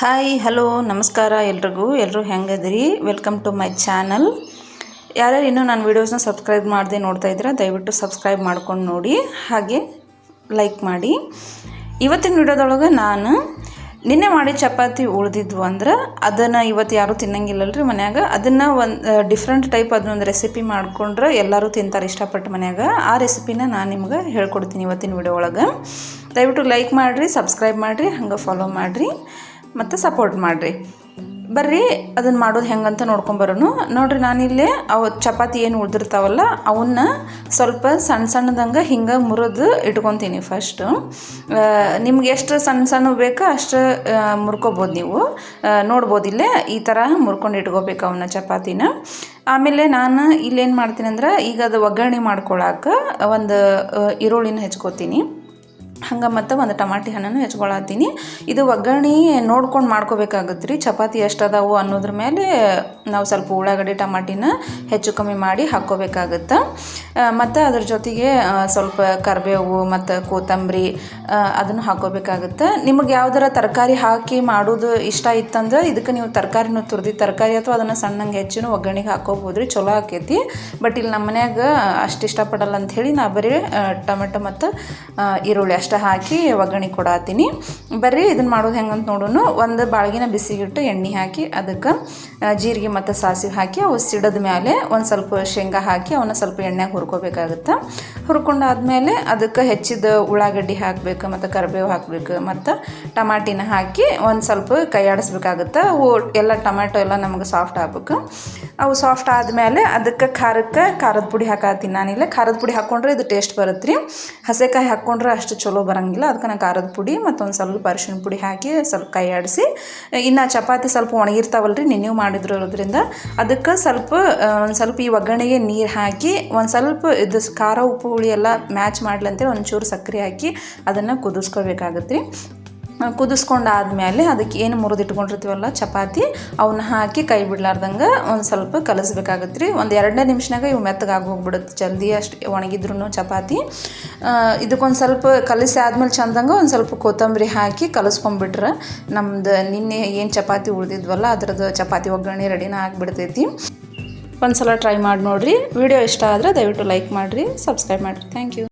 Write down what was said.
Hi hello ನಮಸ್ಕಾರ ಎಲ್ರಿಗೂ. ಎಲ್ಲರೂ ಹೆಂಗದ್ರಿ? ವೆಲ್ಕಮ್ ಟು ಮೈ ಚಾನಲ್ ಯಾರ್ಯಾರು ಇನ್ನೂ ನಾನು ವೀಡಿಯೋಸ್ನ ಸಬ್ಸ್ಕ್ರೈಬ್ ಮಾಡದೆ ನೋಡ್ತಾ ಇದ್ದೀರಾ, ದಯವಿಟ್ಟು ಸಬ್ಸ್ಕ್ರೈಬ್ ಮಾಡ್ಕೊಂಡು ನೋಡಿ. ಹಾಗೆ ಲೈಕ್ ಮಾಡಿ. ಇವತ್ತಿನ ವಿಡಿಯೋದೊಳಗೆ ನಾನು ನಿನ್ನೆ ಮಾಡಿ ಚಪಾತಿ ಉಳಿದಿದ್ವು ಅಂದ್ರೆ ಅದನ್ನು ಇವತ್ತು ಯಾರೂ ತಿನ್ನಂಗಿಲ್ಲಲ್ರಿ ಮನ್ಯಾಗ. ಅದನ್ನು ಒಂದು ಡಿಫ್ರೆಂಟ್ ಟೈಪ್ ಅದನ್ನೊಂದು ರೆಸಿಪಿ ಮಾಡ್ಕೊಂಡ್ರೆ ಎಲ್ಲರೂ ತಿಂತಾರೆ ಇಷ್ಟಪಟ್ಟು ಮನ್ಯಾಗ. ಆ ರೆಸಿಪಿನ ನಾನು ನಿಮ್ಗೆ ಹೇಳ್ಕೊಡ್ತೀನಿ ಇವತ್ತಿನ ವಿಡಿಯೋ ಒಳಗೆ ದಯವಿಟ್ಟು ಲೈಕ್ ಮಾಡಿರಿ ಸಬ್ಸ್ಕ್ರೈಬ್ ಮಾಡಿರಿ, ಹಂಗೆ ಫಾಲೋ ಮಾಡಿರಿ. ಮತ್ತು ಸಪೋರ್ಟ್ ಮಾಡಿರಿ. ಬರ್ರಿ ಅದನ್ನು ಮಾಡೋದು ಹೆಂಗಂತ ನೋಡ್ಕೊಂಬರೋನು ನೋಡಿರಿ, ನಾನಿಲ್ಲಿ ಅವು ಚಪಾತಿ ಏನು ಉಳ್ದಿರ್ತಾವಲ್ಲ, ಅವನ್ನ ಸ್ವಲ್ಪ ಸಣ್ಣ ಸಣ್ಣದಂಗೆ ಹಿಂಗೆ ಮುರಿದು ಇಟ್ಕೊತೀನಿ ಫಸ್ಟು ನಿಮ್ಗೆ ಎಷ್ಟು ಸಣ್ಣ ಸಣ್ಣ ಬೇಕೋ ಅಷ್ಟು ಮುರ್ಕೋಬೋದು ನೀವು. ನೋಡ್ಬೋದು ಇಲ್ಲೇ, ಈ ಥರ ಮುರ್ಕೊಂಡು ಇಟ್ಕೋಬೇಕು ಅವನ್ನ ಚಪಾತಿನ. ಆಮೇಲೆ ನಾನು ಇಲ್ಲೇನು ಮಾಡ್ತೀನಿ ಅಂದ್ರೆ ಈಗ ಅದು ಒಗ್ಗರಣೆ ಮಾಡ್ಕೊಳಕ್ಕೆ ಒಂದು ಈರುಳ್ಳಿನ ಹೆಚ್ಕೋತೀನಿ. ಹಂಗೆ ಮತ್ತು ಒಂದು ಟಮಾಟಿ ಹಣ್ಣನ್ನು ಹೆಚ್ಕೊಳತ್ತೀನಿ. ಇದು ಒಗ್ಗರಣೆ ನೋಡ್ಕೊಂಡು ಮಾಡ್ಕೋಬೇಕಾಗತ್ತೆ ರೀ ಚಪಾತಿ ಎಷ್ಟು ಅದಾವು ಅನ್ನೋದ್ರ ಮೇಲೆ ನಾವು ಸ್ವಲ್ಪ ಉಳ್ಳಾಗಡ್ಡೆ ಟಮಾಟಿನ ಹೆಚ್ಚು ಕಮ್ಮಿ ಮಾಡಿ ಹಾಕ್ಕೋಬೇಕಾಗತ್ತೆ. ಮತ್ತು ಅದ್ರ ಜೊತೆಗೆ ಸ್ವಲ್ಪ ಕರಿಬೇವು ಮತ್ತು ಕೊತ್ತಂಬರಿ ಅದನ್ನು ಹಾಕ್ಕೋಬೇಕಾಗುತ್ತೆ. ನಿಮಗೆ ಯಾವ್ದಾರ ತರಕಾರಿ ಹಾಕಿ ಮಾಡೋದು ಇಷ್ಟ ಇತ್ತಂದ್ರೆ ಇದಕ್ಕೆ ನೀವು ತರಕಾರಿನೂ ತುರ್ದಿ, ತರಕಾರಿ ಅಥವಾ ಅದನ್ನು ಸಣ್ಣಂಗೆ ಹೆಚ್ಚಿನ ಒಗ್ಗರಣೆಗೆ ಹಾಕೋಬೋದು ರೀ ಚಲೋ ಆಕೈತಿ. ಬಟ್ ಇಲ್ಲಿ ನಮ್ಮ ಮನ್ಯಾಗ ಅಷ್ಟು ಇಷ್ಟಪಡಲ್ಲ ಅಂಥೇಳಿ ನಾ ಬರೀ ಟೊಮೆಟೊ ಮತ್ತು ಈರುಳ್ಳಿ ಅಷ್ಟು. ಹಾಕಿ ಒಗ್ಗರಣೆ ಕೊಡಾತೀನಿ ಬರ್ರಿ ಇದನ್ನು ಮಾಡೋದು ಹೆಂಗಂತ ನೋಡೋಣ ಒಂದು ಬಾಳ್ಗಿನ ಬಿಸಿಗಿಟ್ಟು ಎಣ್ಣೆ ಹಾಕಿ, ಅದಕ್ಕೆ ಜೀರಿಗೆ ಮತ್ತು ಸಾಸಿವೆ ಹಾಕಿ, ಅವು ಸಿಡದ ಮೇಲೆ ಒಂದು ಸ್ವಲ್ಪ ಶೇಂಗಾ ಹಾಕಿ, ಅವನ್ನ ಸ್ವಲ್ಪ ಎಣ್ಣೆಗೆ ಹುರ್ಕೋಬೇಕಾಗುತ್ತೆ. ಹುರ್ಕೊಂಡಾದ್ಮೇಲೆ ಅದಕ್ಕೆ ಹೆಚ್ಚಿದ ಉಳ್ಳಾಗಡ್ಡಿ ಹಾಕಬೇಕು, ಮತ್ತು ಕರಿಬೇವು ಹಾಕಬೇಕು, ಮತ್ತು ಟಮಾಟಿನ ಹಾಕಿ ಒಂದು ಸ್ವಲ್ಪ ಕೈ ಆಡಿಸ್ಬೇಕಾಗುತ್ತೆ. ಅವು ಎಲ್ಲ ಟೊಮ್ಯಾಟೊ ಎಲ್ಲ ನಮಗೆ ಸಾಫ್ಟ್ ಆಗ್ಬೇಕು. ಅವು ಸಾಫ್ಟ್ ಆದಮೇಲೆ ಅದಕ್ಕೆ ಖಾರಕ್ಕೆ, ಖಾರದ ಪುಡಿ ಹಾಕತ್ತೀನಿ ನಾನಿಲ್ಲ. ಖಾರದ ಪುಡಿ ಹಾಕ್ಕೊಂಡ್ರೆ ಇದು ಟೇಸ್ಟ್ ಬರುತ್ತೆ ರೀ ಹಸೆಕಾಯಿ ಹಾಕ್ಕೊಂಡ್ರೆ ಅಷ್ಟು ಚಲೋ ಬರೋಂಗಿಲ್ಲ. ಅದಕ್ಕೆ ನಾನು ಖಾರದ ಪುಡಿ ಮತ್ತು ಒಂದು ಸ್ವಲ್ಪ ಅರಿಶಿನ ಪುಡಿ ಹಾಕಿ ಸ್ವಲ್ಪ ಕೈ ಆಡಿಸಿ ಇನ್ನು ಚಪಾತಿ ಸ್ವಲ್ಪ ಒಣಗಿರ್ತಾವಲ್ಲ ರೀ ಮಾಡಿದ್ರು ಇರೋದ್ರಿಂದ ಅದಕ್ಕೆ ಸ್ವಲ್ಪ ಒಂದು ಸ್ವಲ್ಪ ಈ ಒಗ್ಗರಣೆಗೆ ನೀರು ಹಾಕಿ, ಒಂದು ಸ್ವಲ್ಪ ಇದು ಖಾರ ಉಪ್ಪು ಹುಳಿ ಎಲ್ಲ ಮ್ಯಾಚ್ ಮಾಡ್ಲಂತೇಳಿ ಒಂಚೂರು ಸಕ್ಕರೆ ಹಾಕಿ ಅದನ್ನು ಕುದಿಸ್ಕೋಬೇಕಾಗತ್ತೆ ರೀ ಕುದಿಸ್ಕೊಂಡಾದ್ಮೇಲೆ ಅದಕ್ಕೆ ಏನು ಮುರಿದಿಟ್ಕೊಂಡಿರ್ತೀವಲ್ಲ, ಚಪಾತಿ ಅವನ್ನ ಹಾಕಿ ಕೈ ಬಿಡ್ಲಾರ್ದಂಗೆ ಒಂದು ಸ್ವಲ್ಪ ಕಲಿಸ್ಬೇಕಾಗತ್ತೆ ರೀ ಒಂದು ಎರಡನೇ ನಿಮಿಷನಾಗ ಇವು ಮೆತ್ತಗೆ ಆಗೋಗ್ಬಿಡುತ್ತೆ ಜಲ್ದಿ ಅಷ್ಟು ಒಣಗಿದ್ರು ಚಪಾತಿ. ಇದಕ್ಕೊಂದು ಸ್ವಲ್ಪ ಕಲಿಸಿ ಆದ್ಮೇಲೆ ಚಂದಂಗೆ ಒಂದು ಸ್ವಲ್ಪ ಕೊತ್ತಂಬರಿ ಹಾಕಿ ಕಲಿಸ್ಕೊಂಬಿಟ್ರೆ ನಮ್ದು ನಿನ್ನೆ ಏನು ಚಪಾತಿ ಉಳಿದಿದ್ವಲ್ಲ ಅದ್ರದ್ದು ಚಪಾತಿ ಒಗ್ಗರಣೆ ರೆಡಿನ ಆಗಿಬಿಡ್ತೈತಿ. ಒಂದು ಸಲ ಟ್ರೈ ಮಾಡಿ ನೋಡಿರಿ. ವಿಡಿಯೋ ಇಷ್ಟ ಆದರೆ ದಯವಿಟ್ಟು ಲೈಕ್ ಮಾಡಿರಿ, ಸಬ್ಸ್ಕ್ರೈಬ್ ಮಾಡಿರಿ. Thank you.